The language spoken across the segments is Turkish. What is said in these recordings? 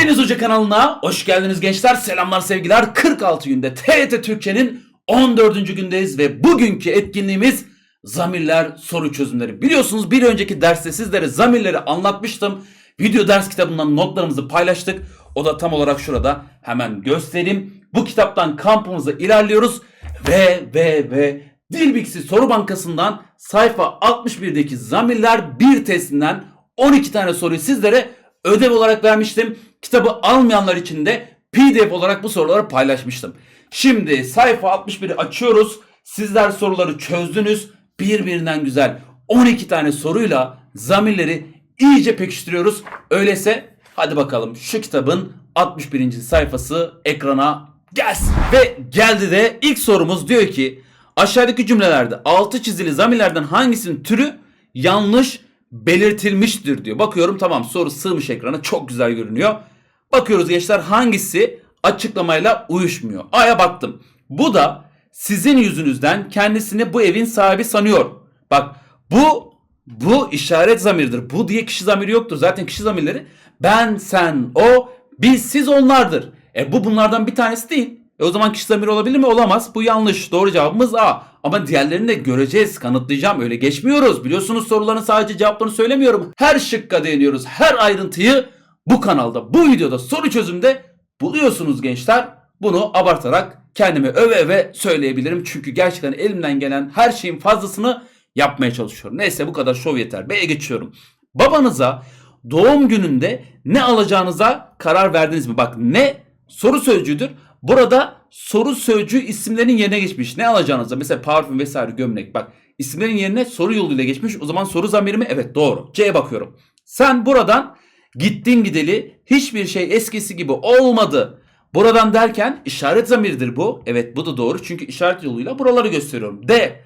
Deniz Hoca kanalına hoş geldiniz gençler. Selamlar sevgiler. 46 günde TET Türkçe'nin 14. gündeyiz ve bugünkü etkinliğimiz zamirler soru çözümleri. Biliyorsunuz bir önceki derste sizlere zamirleri anlatmıştım. Video ders kitabından notlarımızı paylaştık. O da tam olarak şurada. Hemen göstereyim. Bu kitaptan kampımıza ilerliyoruz. Ve ve ve Dilbix'i soru bankasından sayfa 61'deki zamirler bir testinden 12 tane soruyu sizlere ödev olarak vermiştim. Kitabı almayanlar için de PDF olarak bu soruları paylaşmıştım. Şimdi sayfa 61'i açıyoruz. Sizler soruları çözdünüz. Birbirinden güzel 12 tane soruyla zamirleri iyice pekiştiriyoruz. Öyleyse hadi bakalım şu kitabın 61. sayfası ekrana gelsin. Ve geldi de ilk sorumuz diyor ki aşağıdaki cümlelerde altı çizili zamirlerden hangisinin türü yanlış belirtilmiştir diyor. Bakıyorum tamam soru sığmış ekrana çok güzel görünüyor. Bakıyoruz gençler hangisi açıklamayla uyuşmuyor. A'ya baktım. Bu da sizin yüzünüzden kendisini bu evin sahibi sanıyor. Bak bu bu işaret zamirdir. Bu diye kişi zamiri yoktur. Zaten kişi zamirleri ben, sen, o, biz, siz, onlardır. E bu bunlardan bir tanesi değil. E o zaman kişi zamiri olabilir mi? Olamaz. Bu yanlış. Doğru cevabımız A. Ama diğerlerini de göreceğiz, kanıtlayacağım. Öyle geçmiyoruz. Biliyorsunuz soruların sadece cevaplarını söylemiyorum. Her şıkka değiniyoruz. Her ayrıntıyı bu kanalda, bu videoda soru çözümde buluyorsunuz gençler. Bunu abartarak kendime öve öve söyleyebilirim. Çünkü gerçekten elimden gelen her şeyin fazlasını yapmaya çalışıyorum. Neyse bu kadar şov yeter. B'ye geçiyorum. Babanıza doğum gününde ne alacağınıza karar verdiniz mi? Bak ne soru sözcüğüdür. Burada soru sözcüğü isimlerin yerine geçmiş. Ne alacağınıza mesela parfüm vesaire gömlek. Bak isimlerin yerine soru yoluyla geçmiş. O zaman soru zamiri mi? Evet doğru. C'ye bakıyorum. Sen buradan gittin gideli hiçbir şey eskisi gibi olmadı. Buradan derken işaret zamiridir bu. Evet bu da doğru. Çünkü işaret yoluyla buraları gösteriyorum. D.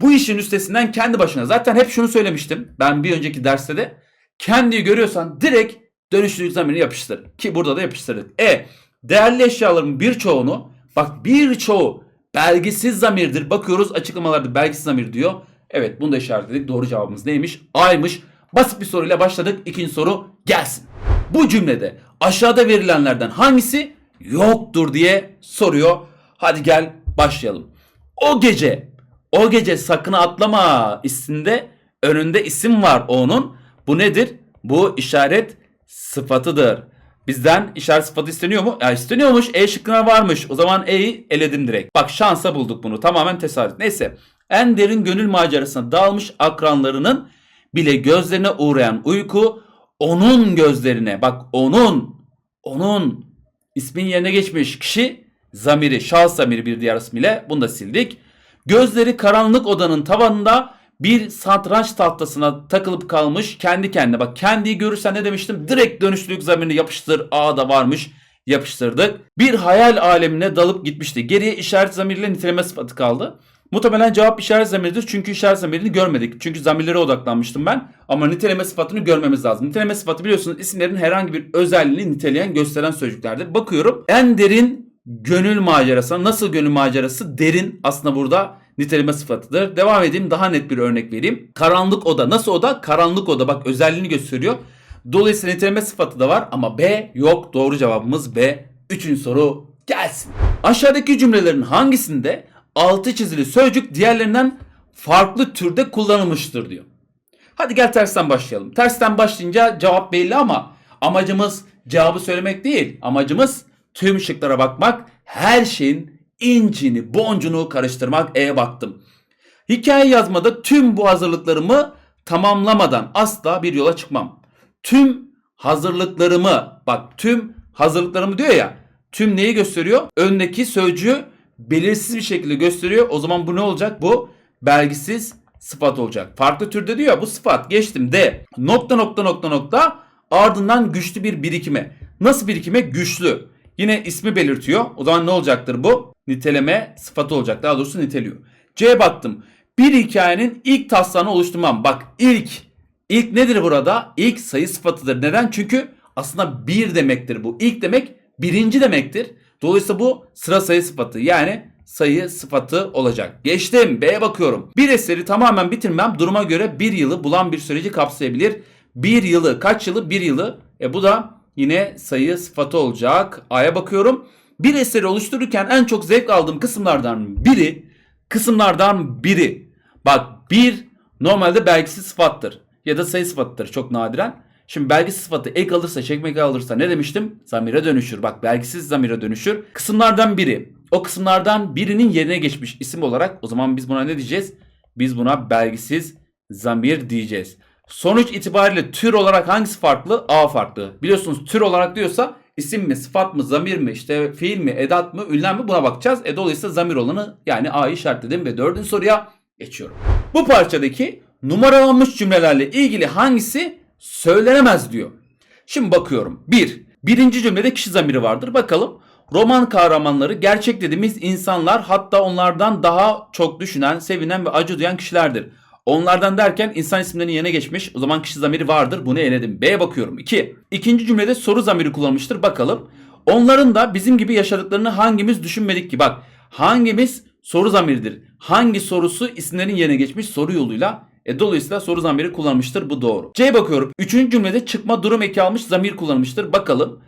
Bu işin üstesinden kendi başına. Zaten hep şunu söylemiştim. Ben bir önceki derste de. Kendiyi görüyorsan direkt dönüştürücü zamirini yapıştır. Ki burada da yapıştırdık. E. Değerli eşyaların birçoğunu bak birçoğu belgisiz zamirdir. Bakıyoruz açıklamalarda belgisiz zamir diyor. Evet bunu da işaretledik. Doğru cevabımız neymiş? A'ymış. Basit bir soruyla başladık. İkinci soru gelsin. Bu cümlede aşağıda verilenlerden hangisi yoktur diye soruyor. Hadi gel başlayalım. O gece, o gece sakın atlama isminde önünde isim var onun. Bu nedir? Bu işaret sıfatıdır. Bizden işaret sıfatı isteniyor mu? Ya isteniyormuş. E şıkkına varmış. O zaman E'yi eledim direkt. Bak şansa bulduk bunu. Tamamen tesadüf. Neyse. En derin gönül macerasına dalmış akranlarının bile gözlerine uğrayan uyku onun gözlerine bak onun onun ismin yerine geçmiş kişi zamiri şahıs zamiri bir diğer ismiyle bunu da sildik. Gözleri karanlık odanın tavanında bir satranç tahtasına takılıp kalmış kendi kendine. Bak kendiyi görürsen ne demiştim? Direkt dönüşlülük zamirini yapıştır. A da varmış. Yapıştırdık. Bir hayal alemine dalıp gitmişti. Geriye işaret zamirle niteleme sıfatı kaldı. Muhtemelen cevap işaret zamiridir. Çünkü işaret zamirini görmedik. Çünkü zamirlere odaklanmıştım ben. Ama niteleme sıfatını görmemiz lazım. Niteleme sıfatı biliyorsunuz isimlerin herhangi bir özelliğini niteleyen, gösteren sözcüklerdir. Bakıyorum. En derin gönül macerası. Nasıl gönül macerası? Derin aslında burada niteleme sıfatıdır. Devam edeyim. Daha net bir örnek vereyim. Karanlık oda. Nasıl oda? Karanlık oda. Bak özelliğini gösteriyor. Dolayısıyla niteleme sıfatı da var ama B yok. Doğru cevabımız B. Üçüncü soru gelsin. Aşağıdaki cümlelerin hangisinde altı çizili sözcük diğerlerinden farklı türde kullanılmıştır diyor. Hadi gel tersten başlayalım. Tersten başlayınca cevap belli ama amacımız cevabı söylemek değil. Amacımız tüm şıklara bakmak, her şeyin incini, boncunu karıştırmak. E'ye baktım. Hikaye yazmada tüm bu hazırlıklarımı tamamlamadan asla bir yola çıkmam. Tüm hazırlıklarımı, bak tüm hazırlıklarımı diyor ya. Tüm neyi gösteriyor? Öndeki sözcüğü belirsiz bir şekilde gösteriyor. O zaman bu ne olacak? Bu belgisiz sıfat olacak. Farklı türde diyor bu sıfat. Geçtim D. Nokta nokta nokta nokta ardından güçlü bir birikime. Nasıl birikime? Güçlü. Yine ismi belirtiyor. O zaman ne olacaktır bu? Niteleme sıfatı olacak. Daha doğrusu niteliyor. C'ye baktım. Bir hikayenin ilk taslağını oluşturmam. Bak ilk. İlk nedir burada? İlk sayı sıfatıdır. Neden? Çünkü aslında bir demektir bu. İlk demek birinci demektir. Dolayısıyla bu sıra sayı sıfatı yani sayı sıfatı olacak. Geçtim B'ye bakıyorum. Bir eseri tamamen bitirmem duruma göre bir yılı bulan bir süreci kapsayabilir. Bir yılı kaç yılı? Bir yılı. E bu da yine sayı sıfatı olacak. A'ya bakıyorum. Bir eseri oluştururken en çok zevk aldığım kısımlardan biri, kısımlardan biri. Bak bir normalde belgisiz sıfattır ya da sayı sıfatıdır çok nadiren. Şimdi belgisiz sıfatı ek alırsa, çekmek alırsa ne demiştim? Zamire dönüşür. Bak belgisiz zamire dönüşür. Kısımlardan biri. O kısımlardan birinin yerine geçmiş isim olarak o zaman biz buna ne diyeceğiz? Biz buna belgisiz zamir diyeceğiz. Sonuç itibariyle tür olarak hangisi farklı? A farklı. Biliyorsunuz tür olarak diyorsa isim mi, sıfat mı, zamir mi, işte fiil mi, edat mı, ünlem mi buna bakacağız. E dolayısıyla zamir olanı yani A'yı işaretledim ve dördüncü soruya geçiyorum. Bu parçadaki numaralanmış cümlelerle ilgili hangisi söylenemez diyor. Şimdi bakıyorum. Bir, birinci cümlede kişi zamiri vardır. Bakalım. Roman kahramanları gerçek dediğimiz insanlar hatta onlardan daha çok düşünen, sevinen ve acı duyan kişilerdir. Onlardan derken insan isimlerinin yerine geçmiş. O zaman kişi zamiri vardır. Bunu eledim. B'ye bakıyorum. 2. İkinci cümlede soru zamiri kullanmıştır. Bakalım. Onların da bizim gibi yaşadıklarını hangimiz düşünmedik ki? Bak hangimiz soru zamiridir. Hangi sorusu isimlerin yerine geçmiş soru yoluyla e, dolayısıyla soru zamiri kullanmıştır. Bu doğru. C'ye bakıyorum. Üçüncü cümlede çıkma durum eki almış zamir kullanmıştır. Bakalım.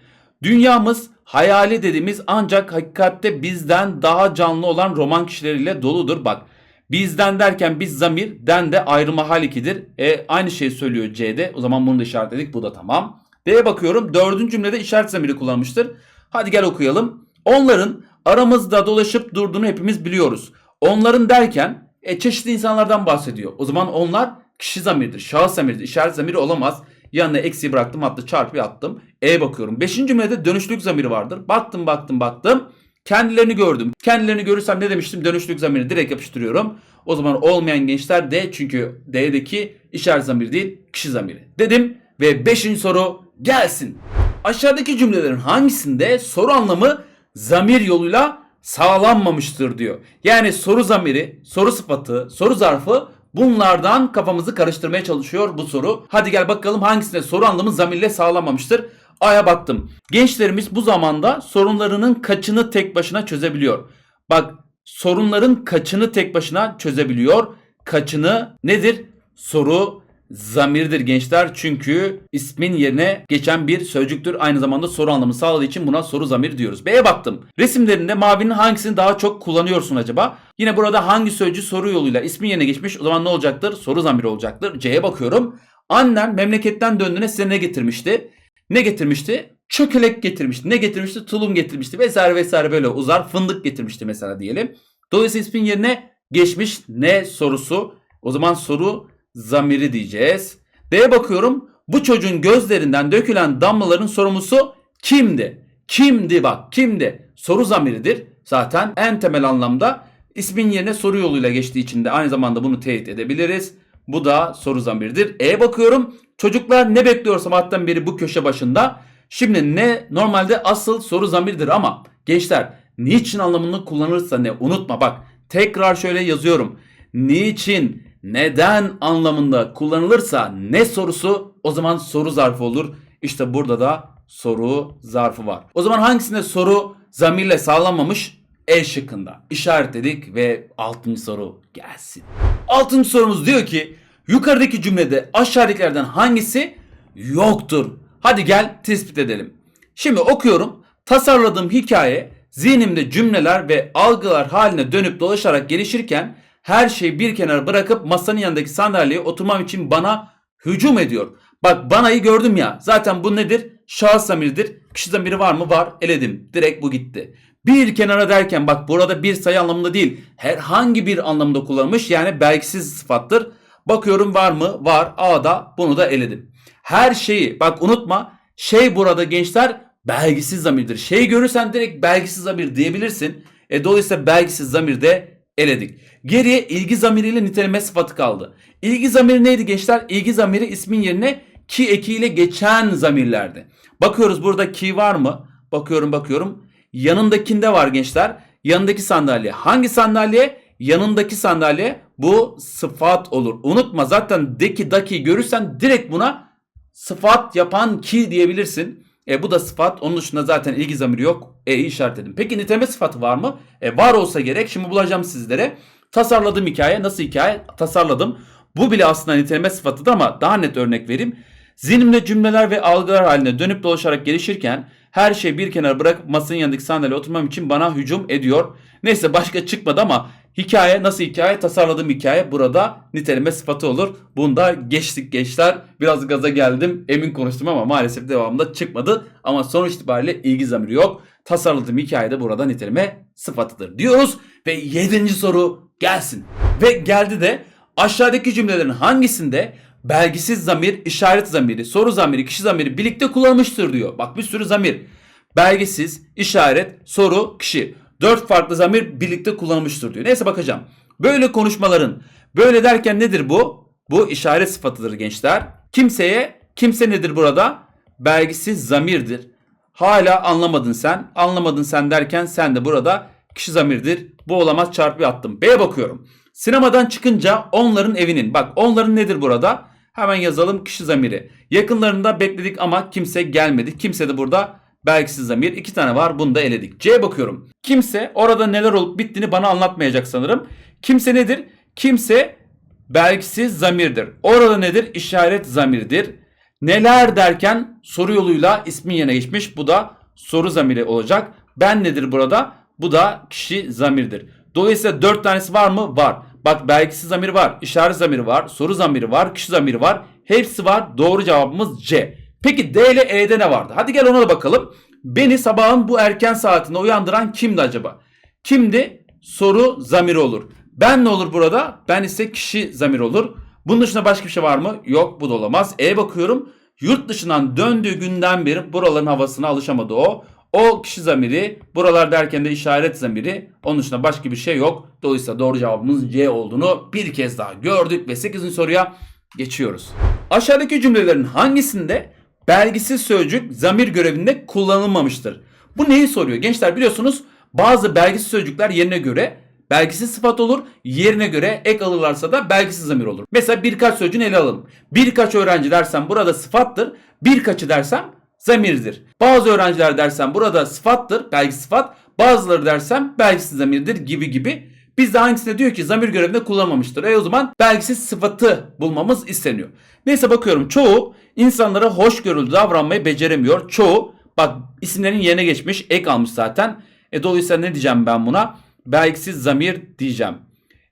Dünyamız hayali dediğimiz ancak hakikatte bizden daha canlı olan roman kişileriyle doludur. Bak bizden derken biz zamir den de ayrılma hal ikidir. E, aynı şeyi söylüyor C'de. O zaman bunu da işaretledik. Bu da tamam. D'ye bakıyorum. Dördüncü cümlede işaret zamiri kullanmıştır. Hadi gel okuyalım. Onların aramızda dolaşıp durduğunu hepimiz biliyoruz. Onların derken e, çeşitli insanlardan bahsediyor. O zaman onlar kişi zamiridir, şahıs zamiridir, işaret zamiri olamaz. Yanına eksi bıraktım hatta çarpı attım. E bakıyorum. Beşinci cümlede dönüşlük zamiri vardır. Baktım baktım baktım. Kendilerini gördüm. Kendilerini görürsem ne demiştim? Dönüşlük zamirini direkt yapıştırıyorum. O zaman olmayan gençler D çünkü D'deki işaret zamiri değil kişi zamiri. Dedim ve beşinci soru gelsin. Aşağıdaki cümlelerin hangisinde soru anlamı zamir yoluyla sağlanmamıştır diyor. Yani soru zamiri, soru sıfatı, soru zarfı bunlardan kafamızı karıştırmaya çalışıyor bu soru. Hadi gel bakalım hangisinde soru anlamı zamirle sağlanmamıştır. A'ya baktım. Gençlerimiz bu zamanda sorunlarının kaçını tek başına çözebiliyor. Bak sorunların kaçını tek başına çözebiliyor. Kaçını nedir? Soru zamirdir gençler. Çünkü ismin yerine geçen bir sözcüktür. Aynı zamanda soru anlamı sağladığı için buna soru zamir diyoruz. B'ye baktım. Resimlerinde mavinin hangisini daha çok kullanıyorsun acaba? Yine burada hangi sözcü soru yoluyla ismin yerine geçmiş? O zaman ne olacaktır? Soru zamiri olacaktır. C'ye bakıyorum. Annen memleketten döndüğüne size ne getirmişti? Ne getirmişti? Çökelek getirmişti. Ne getirmişti? Tulum getirmişti vesaire vesaire böyle uzar. Fındık getirmişti mesela diyelim. Dolayısıyla ismin yerine geçmiş ne sorusu. O zaman soru zamiri diyeceğiz. D'ye bakıyorum. Bu çocuğun gözlerinden dökülen damlaların sorumlusu kimdi? Kimdi bak kimdi? Soru zamiridir. Zaten en temel anlamda ismin yerine soru yoluyla geçtiği için de aynı zamanda bunu teyit edebiliriz. Bu da soru zamiridir. E bakıyorum. Çocuklar ne bekliyor sabahtan beri bu köşe başında? Şimdi ne normalde asıl soru zamirdir ama gençler niçin anlamını kullanırsa ne unutma bak tekrar şöyle yazıyorum. Niçin neden anlamında kullanılırsa ne sorusu o zaman soru zarfı olur. İşte burada da soru zarfı var. O zaman hangisinde soru zamirle sağlanmamış? E şıkkında. İşaretledik ve 6. soru gelsin. 6. sorumuz diyor ki yukarıdaki cümlede aşağıdakilerden hangisi yoktur? Hadi gel tespit edelim. Şimdi okuyorum. Tasarladığım hikaye zihnimde cümleler ve algılar haline dönüp dolaşarak gelişirken her şeyi bir kenara bırakıp masanın yanındaki sandalyeye oturmam için bana hücum ediyor. Bak banayı gördüm ya. Zaten bu nedir? Şahıs zamiridir. Kişi zamiri var mı? Var. Eledim. Direkt bu gitti. Bir kenara derken bak burada bir sayı anlamında değil. Herhangi bir anlamda kullanılmış. Yani belgisiz sıfattır. Bakıyorum var mı? Var. A'da bunu da eledim. Her şeyi bak unutma. Şey burada gençler belgisiz zamirdir. Şey görürsen direkt belgisiz zamir diyebilirsin. E, dolayısıyla belgisiz zamir de eledik. Geriye ilgi zamiriyle niteleme sıfatı kaldı. İlgi zamiri neydi gençler? İlgi zamiri ismin yerine ki ekiyle geçen zamirlerdi. Bakıyoruz burada ki var mı? Bakıyorum bakıyorum. Yanındakinde var gençler. Yanındaki sandalye. Hangi sandalye? Yanındaki sandalye bu sıfat olur. Unutma zaten deki daki görürsen direkt buna sıfat yapan ki diyebilirsin. E, bu da sıfat. Onun dışında zaten ilgi zamiri yok. E'yi işaretledim. Peki niteleme sıfatı var mı? E, var olsa gerek. Şimdi bulacağım sizlere. Tasarladığım hikaye. Nasıl hikaye? Tasarladım. Bu bile aslında niteleme sıfatıdır ama daha net örnek vereyim. Zihnimde cümleler ve algılar haline dönüp dolaşarak gelişirken her şeyi bir kenara bırakıp masanın yanındaki sandalyeye oturmam için bana hücum ediyor. Neyse başka çıkmadı ama hikaye nasıl hikaye tasarladığım hikaye burada niteleme sıfatı olur. Bunda geçtik gençler. Biraz gaza geldim. Emin konuştum ama maalesef devamında çıkmadı. Ama sonuç itibariyle ilgi zamiri yok. Tasarladığım hikaye de burada niteleme sıfatıdır diyoruz. Ve yedinci soru gelsin. Ve geldi de aşağıdaki cümlelerin hangisinde belgisiz zamir, işaret zamiri, soru zamiri, kişi zamiri birlikte kullanılmıştır diyor. Bak bir sürü zamir. Belgisiz, işaret, soru, kişi. Dört farklı zamir birlikte kullanılmıştır diyor. Neyse bakacağım. Böyle konuşmaların, böyle derken nedir bu? Bu işaret sıfatıdır gençler. Kimseye, kimse nedir burada? Belgisiz zamirdir. Hala anlamadın sen. Anlamadın sen derken sen de burada kişi zamirdir. Bu olamaz çarpı attım. B'ye bakıyorum. Sinemadan çıkınca onların evinin. Bak onların nedir burada? Hemen yazalım kişi zamiri. Yakınlarında bekledik ama kimse gelmedi. Kimse de burada belgisiz zamir. İki tane var bunu da eledik. C'ye bakıyorum. Kimse orada neler olup bittiğini bana anlatmayacak sanırım. Kimse nedir? Kimse belgisiz zamirdir. Orada nedir? İşaret zamirdir. Neler derken soru yoluyla ismin yerine geçmiş. Bu da soru zamiri olacak. Ben nedir burada? Bu da kişi zamirdir. Dolayısıyla dört tanesi var mı? Var. Bak belgisiz zamiri var, işaret zamiri var, soru zamiri var, kişi zamiri var. Hepsi var. Doğru cevabımız C. Peki D ile E'de ne vardı? Hadi gel ona da bakalım. Beni sabahın bu erken saatinde uyandıran kimdi acaba? Kimdi? Soru zamiri olur. Ben ne olur burada? Ben ise kişi zamiri olur. Bunun dışında başka bir şey var mı? Yok bu da olamaz. E bakıyorum. Yurt dışından döndüğü günden beri buraların havasına alışamadı o. O kişi zamiri. Buralar derken de işaret zamiri. Onun dışında başka bir şey yok. Dolayısıyla doğru cevabımız C olduğunu bir kez daha gördük ve 8. soruya geçiyoruz. Aşağıdaki cümlelerin hangisinde belgisiz sözcük zamir görevinde kullanılmamıştır? Bu neyi soruyor? Gençler biliyorsunuz bazı belgisiz sözcükler yerine göre belgisiz sıfat olur. Yerine göre ek alırlarsa da belgisiz zamir olur. Mesela birkaç sözcüğünü ele alalım. Birkaç öğrenci dersem burada sıfattır. Birkaçı dersem zamirdir. Bazı öğrenciler dersem burada sıfattır, belki sıfat. Bazıları dersem belgisiz zamirdir gibi gibi. Biz de hangisinde diyor ki zamir görevinde kullanmamıştır. E o zaman belgisiz sıfatı bulmamız isteniyor. Neyse bakıyorum çoğu insanlara hoşgörülü davranmayı beceremiyor. Çoğu bak isimlerin yerine geçmiş ek almış zaten. E dolayısıyla ne diyeceğim ben buna? Belgisiz zamir diyeceğim.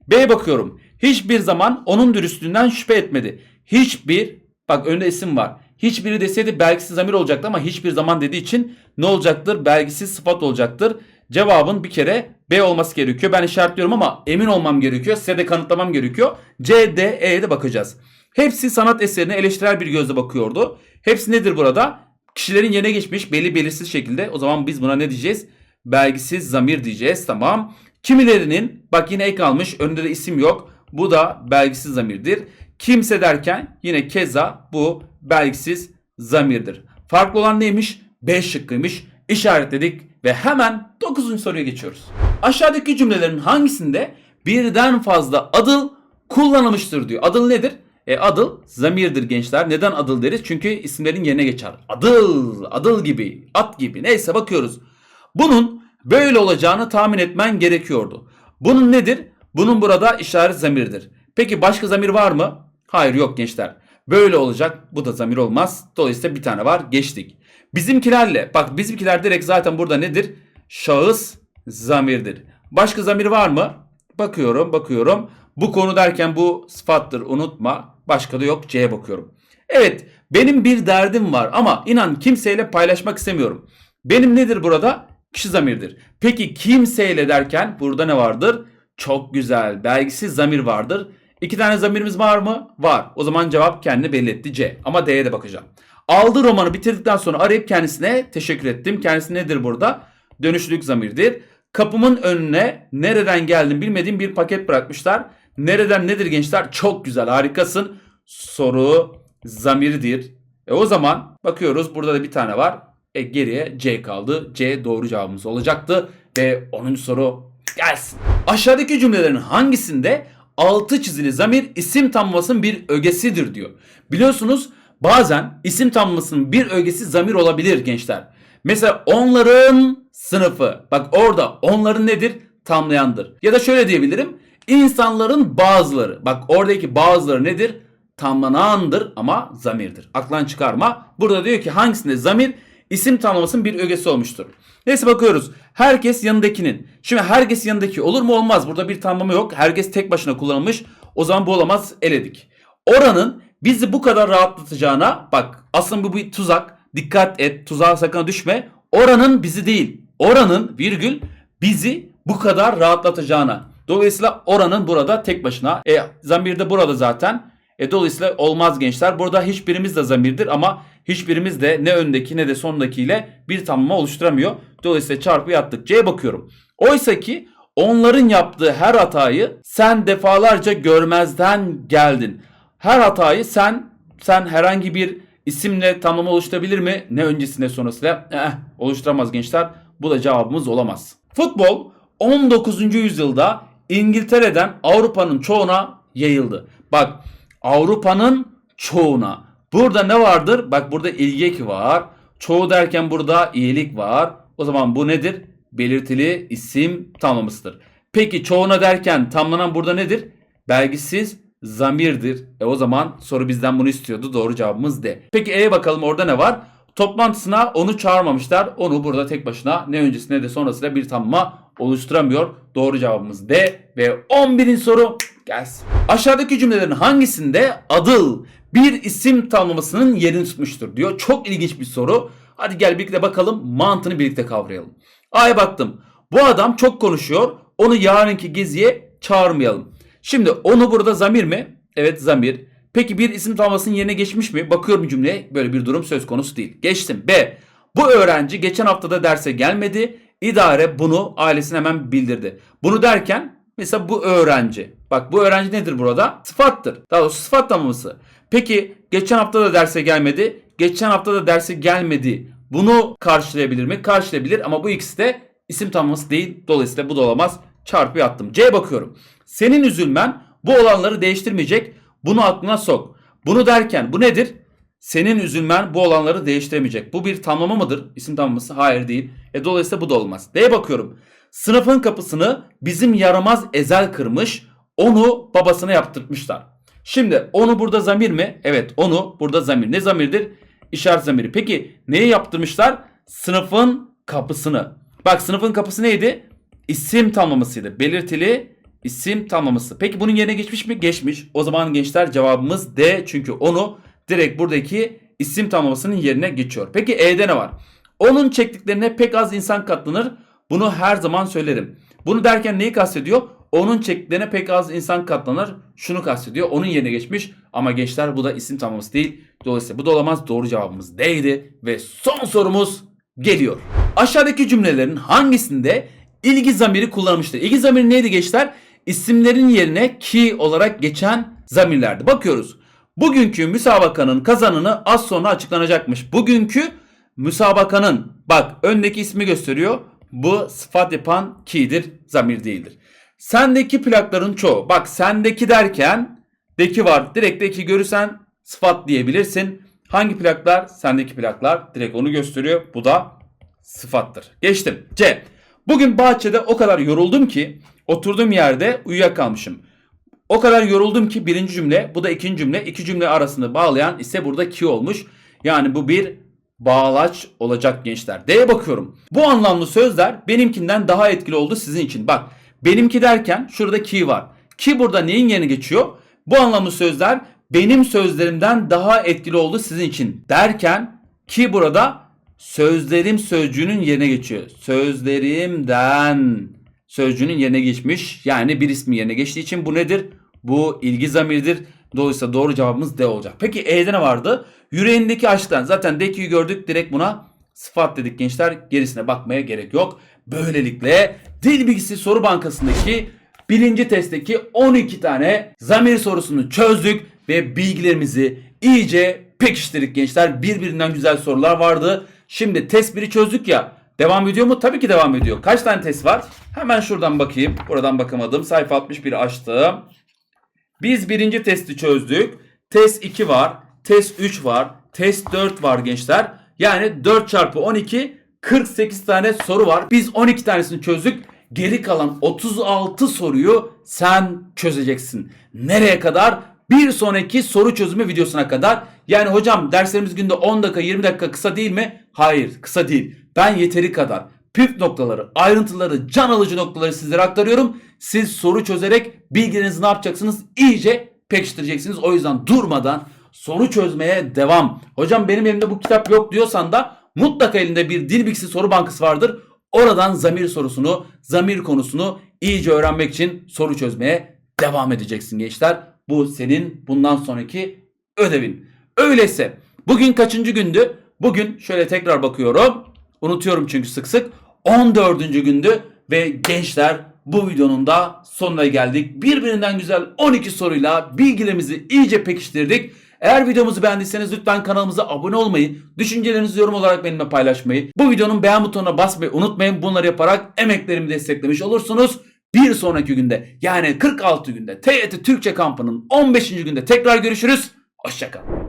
B'ye bakıyorum. Hiçbir zaman onun dürüstlüğünden şüphe etmedi. Hiçbir bak önünde isim var. Hiçbiri deseydi belgisiz zamir olacaktı ama hiçbir zaman dediği için ne olacaktır? Belgisiz sıfat olacaktır. Cevabın bir kere B olması gerekiyor. Ben işaretliyorum ama emin olmam gerekiyor. Size de kanıtlamam gerekiyor. C, D, E'ye de bakacağız. Hepsi sanat eserine eleştirel bir gözle bakıyordu. Hepsi nedir burada? Kişilerin yerine geçmiş belli belirsiz şekilde. O zaman biz buna ne diyeceğiz? Belgisiz zamir diyeceğiz. Tamam. Kimilerinin bak yine ek almış. Önünde de isim yok. Bu da belgisiz zamirdir. Kimse derken yine keza bu belgisiz zamirdir. Farklı olan neymiş? B şıkkıymış. İşaretledik ve hemen 9. soruya geçiyoruz. Aşağıdaki cümlelerin hangisinde birden fazla adıl kullanılmıştır diyor. Adıl nedir? E, adıl zamirdir gençler. Neden adıl deriz? Çünkü isimlerin yerine geçer. Adıl, adıl gibi, at gibi. Neyse bakıyoruz. Bunun böyle olacağını tahmin etmen gerekiyordu. Bunun nedir? Bunun burada işaret zamirdir. Peki başka zamir var mı? Hayır yok gençler. Böyle olacak. Bu da zamir olmaz. Dolayısıyla bir tane var. Geçtik. Bizimkilerle. Bak bizimkiler direkt zaten burada nedir? Şahıs zamirdir. Başka zamir var mı? Bakıyorum bakıyorum. Bu konu derken bu sıfattır unutma. Başka da yok. C'ye bakıyorum. Evet benim bir derdim var ama inan kimseyle paylaşmak istemiyorum. Benim nedir burada? Kişi zamirdir. Peki kimseyle derken burada ne vardır? Çok güzel. Belgisiz zamir vardır. İki tane zamirimiz var mı? Var. O zaman cevap kendini belli etti C. Ama D'ye de bakacağım. Aldı romanı bitirdikten sonra arayıp kendisine teşekkür ettim. Kendisi nedir burada? Dönüşlülük zamirdir. Kapımın önüne nereden geldim bilmediğim bir paket bırakmışlar. Nereden nedir gençler? Çok güzel harikasın. Soru zamirdir. E o zaman bakıyoruz burada da bir tane var. E geriye C kaldı. C doğru cevabımız olacaktı. Ve 10. soru gelsin. Aşağıdaki cümlelerin hangisinde altı çizili zamir isim tamlamasının bir ögesidir diyor. Biliyorsunuz bazen isim tamlamasının bir ögesi zamir olabilir gençler. Mesela onların sınıfı. Bak orada onların nedir? Tamlayandır. Ya da şöyle diyebilirim. İnsanların bazıları. Bak oradaki bazıları nedir? tamlanandır ama zamirdir. Aklından çıkarma. Burada diyor ki hangisinde zamir isim tamlamasının bir ögesi olmuştur. Neyse bakıyoruz. Herkes yanındakinin. Şimdi herkes yanındaki olur mu olmaz. Burada bir tamlama yok. Herkes tek başına kullanılmış. O zaman bu olamaz eledik. Oranın bizi bu kadar rahatlatacağına bak aslında bu bir tuzak. Dikkat et tuzağa sakın düşme. Oranın bizi değil. Oranın virgül bizi bu kadar rahatlatacağına. Dolayısıyla oranın burada tek başına. E, zamir de burada zaten. E, dolayısıyla olmaz gençler. Burada hiçbirimiz de zamirdir ama hiçbirimiz de ne öndeki ne de sondakiyle bir tamlama oluşturamıyor. Dolayısıyla çarpı yaptık. C'ye bakıyorum. Oysa ki onların yaptığı her hatayı sen defalarca görmezden geldin. Her hatayı sen sen herhangi bir isimle tamlama oluşturabilir mi? Ne öncesinde sonrasıyla eh, oluşturamaz gençler. Bu da cevabımız olamaz. Futbol 19. yüzyılda İngiltere'den Avrupa'nın çoğuna yayıldı. Bak Avrupa'nın çoğuna. Burada ne vardır? Bak burada ilgi eki var. Çoğu derken burada iyilik var. O zaman bu nedir? Belirtili isim tamlamasıdır. Peki çoğuna derken tamlanan burada nedir? Belgisiz zamirdir. E o zaman soru bizden bunu istiyordu. Doğru cevabımız D. Peki E'ye bakalım orada ne var? Toplantısına onu çağırmamışlar. Onu burada tek başına ne öncesi ne de sonrasıyla bir tamlama oluşturamıyor. Doğru cevabımız D ve 11. soru gelsin. Aşağıdaki cümlelerin hangisinde adıl bir isim tamlamasının yerini tutmuştur diyor. Çok ilginç bir soru. Hadi gel birlikte bakalım mantığını birlikte kavrayalım. A'ya baktım. Bu adam çok konuşuyor. Onu yarınki geziye çağırmayalım. Şimdi onu burada zamir mi? Evet zamir. Peki bir isim tamlamasının yerine geçmiş mi? Bakıyorum cümleye böyle bir durum söz konusu değil. Geçtim. B. Bu öğrenci geçen haftada derse gelmedi. İdare bunu ailesine hemen bildirdi. Bunu derken mesela bu öğrenci. Bak bu öğrenci nedir burada? Sıfattır. Daha doğrusu sıfat tamlaması. Peki geçen hafta da derse gelmedi. Geçen hafta da derse gelmedi. Bunu karşılayabilir mi? Karşılayabilir ama bu ikisi de isim tamlaması değil. Dolayısıyla bu da olamaz. Çarpı attım. C'ye bakıyorum. Senin üzülmen bu olanları değiştirmeyecek. Bunu aklına sok. Bunu derken bu nedir? Senin üzülmen bu olanları değiştiremeyecek. Bu bir tamlama mıdır? İsim tamlaması? Hayır değil. E dolayısıyla bu da olmaz. D'ye bakıyorum. Sınıfın kapısını bizim yaramaz ezel kırmış. Onu babasına yaptırmışlar. Şimdi onu burada zamir mi? Evet onu burada zamir. Ne zamirdir? İşaret zamiri. Peki neyi yaptırmışlar? Sınıfın kapısını. Bak sınıfın kapısı neydi? İsim tamlamasıydı. Belirtili isim tamlaması. Peki bunun yerine geçmiş mi? Geçmiş. O zaman gençler cevabımız D. Çünkü onu direkt buradaki isim tamlamasının yerine geçiyor. Peki E'de ne var? Onun çektiklerine pek az insan katlanır. Bunu her zaman söylerim. Bunu derken neyi kastediyor? Onun çektiklerine pek az insan katlanır. Şunu kastediyor. Onun yerine geçmiş. Ama gençler bu da isim tamlaması değil. Dolayısıyla bu da olamaz. Doğru cevabımız D'ydi. Ve son sorumuz geliyor. Aşağıdaki cümlelerin hangisinde ilgi zamiri kullanılmıştır? İlgi zamiri neydi gençler? İsimlerin yerine ki olarak geçen zamirlerdi. Bakıyoruz. Bugünkü müsabakanın kazananı az sonra açıklanacakmış. Bugünkü müsabakanın bak öndeki ismi gösteriyor. Bu sıfat yapan ki'dir, zamir değildir. Sendeki plakların çoğu. Bak sendeki derken deki var. Direkt deki görürsen sıfat diyebilirsin. Hangi plaklar? Sendeki plaklar. Direkt onu gösteriyor. Bu da sıfattır. Geçtim. C. Bugün bahçede o kadar yoruldum ki oturduğum yerde uyuyakalmışım. O kadar yoruldum ki birinci cümle bu da ikinci cümle. iki cümle arasını bağlayan ise burada ki olmuş. Yani bu bir bağlaç olacak gençler. D'ye bakıyorum. Bu anlamlı sözler benimkinden daha etkili oldu sizin için. Bak benimki derken şurada ki var. Ki burada neyin yerine geçiyor? Bu anlamlı sözler benim sözlerimden daha etkili oldu sizin için derken ki burada sözlerim sözcüğünün yerine geçiyor. Sözlerimden sözcüğünün yerine geçmiş. Yani bir ismin yerine geçtiği için bu nedir? Bu ilgi zamiridir. Dolayısıyla doğru cevabımız D olacak. Peki E'de ne vardı? Yüreğindeki aşktan. Zaten D'yi gördük. Direkt buna sıfat dedik gençler. Gerisine bakmaya gerek yok. Böylelikle dil bilgisi soru bankasındaki birinci testteki 12 tane zamir sorusunu çözdük ve bilgilerimizi iyice pekiştirdik gençler. Birbirinden güzel sorular vardı. Şimdi test 1'i çözdük ya. Devam ediyor mu? Tabii ki devam ediyor. Kaç tane test var? Hemen şuradan bakayım. Buradan bakamadım. Sayfa 61 açtım. Biz birinci testi çözdük. Test 2 var. Test 3 var. Test 4 var gençler. Yani 4 çarpı 12 48 tane soru var. Biz 12 tanesini çözdük. Geri kalan 36 soruyu sen çözeceksin. Nereye kadar? bir sonraki soru çözümü videosuna kadar. Yani hocam derslerimiz günde 10 dakika 20 dakika kısa değil mi? Hayır kısa değil. Ben yeteri kadar püf noktaları, ayrıntıları, can alıcı noktaları sizlere aktarıyorum. Siz soru çözerek bilgilerinizi ne yapacaksınız? İyice pekiştireceksiniz. O yüzden durmadan soru çözmeye devam. Hocam benim elimde bu kitap yok diyorsan da mutlaka elinde bir dil soru bankası vardır. Oradan zamir sorusunu, zamir konusunu iyice öğrenmek için soru çözmeye devam edeceksin gençler. Bu senin bundan sonraki ödevin. Öyleyse bugün kaçıncı gündü? Bugün şöyle tekrar bakıyorum. Unutuyorum çünkü sık sık. 14. gündü ve gençler bu videonun da sonuna geldik. Birbirinden güzel 12 soruyla bilgilerimizi iyice pekiştirdik. Eğer videomuzu beğendiyseniz lütfen kanalımıza abone olmayı, düşüncelerinizi yorum olarak benimle paylaşmayı, bu videonun beğen butonuna basmayı unutmayın. Bunları yaparak emeklerimi desteklemiş olursunuz. Bir sonraki günde yani 46 günde TYT Türkçe kampının 15. günde tekrar görüşürüz. Hoşçakalın.